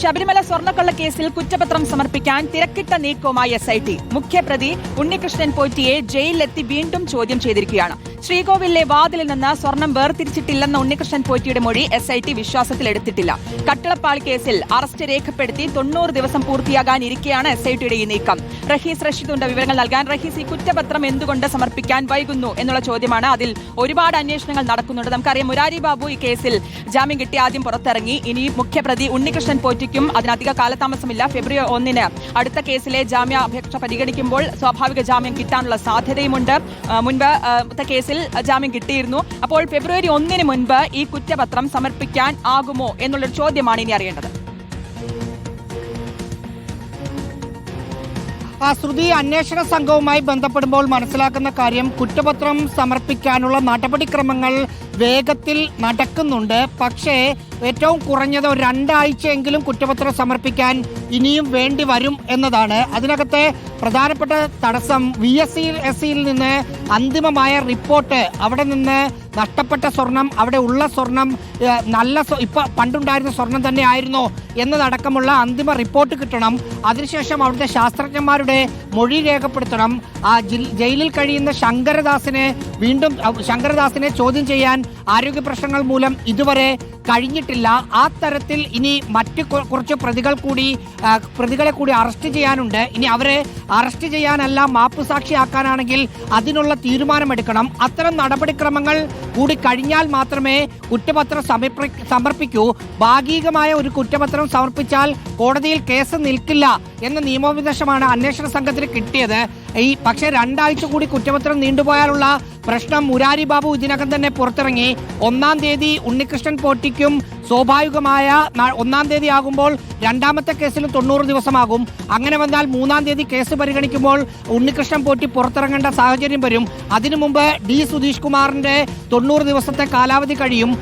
ശബരിമല സ്വർണക്കൊള്ള കേസിൽ കുറ്റപത്രം സമർപ്പിക്കാൻ തിരക്കിട്ട നീക്കവുമായി എസ് ഐ ടി മുഖ്യപ്രതി ഉണ്ണികൃഷ്ണൻ പോറ്റിയെ ജയിലിലെത്തി വീണ്ടും ചോദ്യം ചെയ്തിരിക്കുകയാണ്. ശ്രീകോവിലിലെ വാതിലിൽ നിന്ന് സ്വർണം വേർതിരിച്ചിട്ടില്ലെന്ന ഉണ്ണികൃഷ്ണൻ പോറ്റിയുടെ മൊഴി എസ് ഐ ടി വിശ്വാസത്തിലെടുത്തിട്ടില്ല കട്ടളപ്പാളി കേസിൽ അറസ്റ്റ് രേഖപ്പെടുത്തി തൊണ്ണൂറ് ദിവസം പൂർത്തിയാകാനിരിക്കെയാണ് എസ് ഐ ടിയുടെ ഈ നീക്കം. റഹീസ് റഷീദുണ്ട് വിവരങ്ങൾ നൽകാൻ. റഹീസ് ഈ കുറ്റപത്രം എന്തുകൊണ്ട് സമർപ്പിക്കാൻ വൈകുന്നു എന്നുള്ള ചോദ്യമാണ് അതിൽ ഒരുപാട് അന്വേഷണങ്ങൾ നടക്കുന്നുണ്ട്. നമുക്കറിയാം മുരാരി ബാബു ഈ കേസിൽ ജാമ്യം കിട്ടി ആദ്യം പുറത്തിറങ്ങി. ഇനി മുഖ്യപ്രതി ഉണ്ണികൃഷ്ണൻ പോറ്റിക്കും അതിനധിക കാലതാമസമില്ല. ഫെബ്രുവരി ഒന്നിന് അടുത്ത കേസിലെ ജാമ്യാപേക്ഷ പരിഗണിക്കുമ്പോൾ സ്വാഭാവിക ജാമ്യം കിട്ടാനുള്ള സാധ്യതയുമുണ്ട്. മുൻപ് ത്തെ കേസിൽ ജാമ്യം കിട്ടിയിരുന്നു. അപ്പോൾ ഫെബ്രുവരി ഒന്നിന് മുൻപ് ഈ കുറ്റപത്രം സമർപ്പിക്കാൻ ആകുമോ എന്നുള്ളൊരു ചോദ്യമാണ് ഇനി അറിയേണ്ടത്. ആ ശ്രുതി അന്വേഷണ സംഘവുമായി ബന്ധപ്പെടുമ്പോൾ മനസ്സിലാക്കുന്ന കാര്യം കുറ്റപത്രം സമർപ്പിക്കാനുള്ള നടപടിക്രമങ്ങൾ വേഗത്തിൽ നടക്കുന്നുണ്ട്. പക്ഷേ ഏറ്റവും കുറഞ്ഞത് ഒരു രണ്ടാഴ്ചയെങ്കിലും കുറ്റപത്രം സമർപ്പിക്കാൻ ഇനിയും വേണ്ടി വരും എന്നതാണ്. അതിനകത്തെ പ്രധാനപ്പെട്ട തടസ്സം വി എസ് സി എസ് സിയിൽ നിന്ന് അന്തിമമായ റിപ്പോർട്ട്. അവിടെ നിന്ന് നഷ്ടപ്പെട്ട സ്വർണം അവിടെ ഉള്ള സ്വർണം നല്ല ഇപ്പൊ പണ്ടുണ്ടായിരുന്ന സ്വർണം തന്നെ ആയിരുന്നോ എന്നതടക്കമുള്ള അന്തിമ റിപ്പോർട്ട് കിട്ടണം. അതിനുശേഷം അവിടുത്തെ ശാസ്ത്രജ്ഞന്മാരുടെ മൊഴി രേഖപ്പെടുത്തണം. ആ ജയിലിൽ കഴിയുന്ന ശങ്കരദാസിനെ വീണ്ടും ശങ്കരദാസിനെ ചോദ്യം ചെയ്യാൻ ആരോഗ്യ പ്രശ്നങ്ങൾ മൂലം ഇതുവരെ കഴിഞ്ഞിട്ടില്ല. ആ തരത്തിൽ ഇനി മറ്റ് കുറച്ച് പ്രതികൾ കൂടി പ്രതികളെ കൂടി അറസ്റ്റ് ചെയ്യാനുണ്ട്. ഇനി അവരെ അറസ്റ്റ് ചെയ്യാനല്ല മാപ്പ് സാക്ഷിയാക്കാനാണെങ്കിൽ അതിനുള്ള തീരുമാനമെടുക്കണം. അത്തരം നടപടിക്രമങ്ങൾ കൂടി കഴിഞ്ഞാൽ മാത്രമേ കുറ്റപത്രം സമർപ്പിക്കൂ. ഭാഗികമായ ഒരു കുറ്റപത്രം സമർപ്പിച്ചാൽ കോടതിയിൽ കേസ് നിൽക്കില്ല എന്ന നിയമോപദേശമാണ് അന്വേഷണ സംഘത്തിന് കിട്ടിയത്. ഈ പക്ഷേ രണ്ടാഴ്ച കൂടി കുറ്റപത്രം നീണ്ടുപോയാലുള്ള പ്രശ്നം മുരാരി ബാബു ഇതിനകം തന്നെ പുറത്തിറങ്ങി. ഒന്നാം തീയതി ഉണ്ണികൃഷ്ണൻ പോറ്റിക്കും സ്വാഭാവികമായ ഒന്നാം തീയതി ആകുമ്പോൾ രണ്ടാമത്തെ കേസിലും തൊണ്ണൂറ് ദിവസമാകും. അങ്ങനെ വന്നാൽ മൂന്നാം തീയതി കേസ് പരിഗണിക്കുമ്പോൾ ഉണ്ണികൃഷ്ണൻ പോറ്റി പുറത്തിറങ്ങേണ്ട സാഹചര്യം വരും. അതിനു മുമ്പ് ഡി സുധീഷ് കുമാറിന്റെ തൊണ്ണൂറ് ദിവസത്തെ കാലാവധി കഴിയും.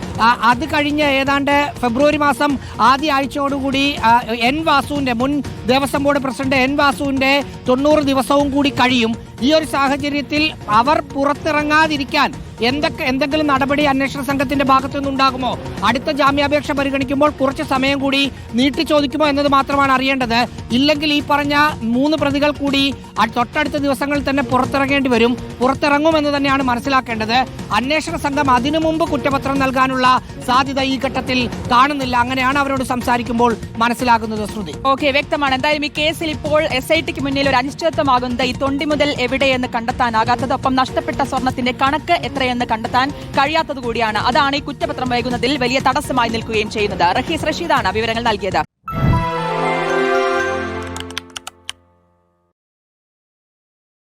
അത് കഴിഞ്ഞ് ഏതാണ്ട് ഫെബ്രുവരി മാസം ആദ്യ ആഴ്ചയോടുകൂടി എൻ വാസുവിന്റെ മുൻ ദേവസ്വം ബോർഡ് പ്രസിഡന്റ് എൻ വാസുവിന്റെ തൊണ്ണൂറ് ദിവസവും കൂടി കഴിയും. ഈ ഒരു സാഹചര്യത്തിൽ അവർ പുറത്തിറങ്ങാതിരിക്കാൻ എന്തൊക്കെ എന്തെങ്കിലും നടപടി അന്വേഷണ സംഘത്തിന്റെ ഭാഗത്തു നിന്നുണ്ടാകുമോ? അടുത്ത ജാമ്യാപേക്ഷ പരിഗണിക്കുമ്പോൾ കുറച്ച് സമയം കൂടി നീട്ടി ചോദിക്കുമോ എന്നത് മാത്രമാണ് അറിയേണ്ടത്. ഇല്ലെങ്കിൽ ഈ പറഞ്ഞ മൂന്ന് പ്രതികൾ കൂടി തൊട്ടടുത്ത ദിവസങ്ങളിൽ തന്നെ പുറത്തിറങ്ങേണ്ടി വരും. പുറത്തിറങ്ങുമെന്ന് തന്നെയാണ് മനസ്സിലാക്കേണ്ടത്. അന്വേഷണ സംഘം അതിനു മുമ്പ് കുറ്റപത്രം നൽകാനുള്ള സാധ്യത ഈ ഘട്ടത്തിൽ കാണുന്നില്ല. അങ്ങനെയാണ് അവരോട് സംസാരിക്കുമ്പോൾ മനസ്സിലാകുന്നത് ശ്രുതി. ഓക്കെ വ്യക്തമാണ്. എന്തായാലും ഈ കേസിൽ ഇപ്പോൾ എസ് ഐ ടിക്ക് മുന്നിൽ ഒരു അനിശ്ചിതത്വമാകുന്നത് ഈ തൊണ്ടി മുതൽ എവിടെയെന്ന് കണ്ടെത്താനാകാത്തത്. ഒപ്പം നഷ്ടപ്പെട്ട സ്വർണത്തിന്റെ കണക്ക് എത്രയെന്ന് കണ്ടെത്താൻ കഴിയാത്തതുകൂടിയാണ് അതാണ് ഈ കുറ്റപത്രം വൈകുന്നതിൽ വലിയ തടസ്സമായി നിൽക്കുകയും ചെയ്യുന്നത്. റഹീസ് റഷീദാണ് വിവരങ്ങൾ നൽകിയത്.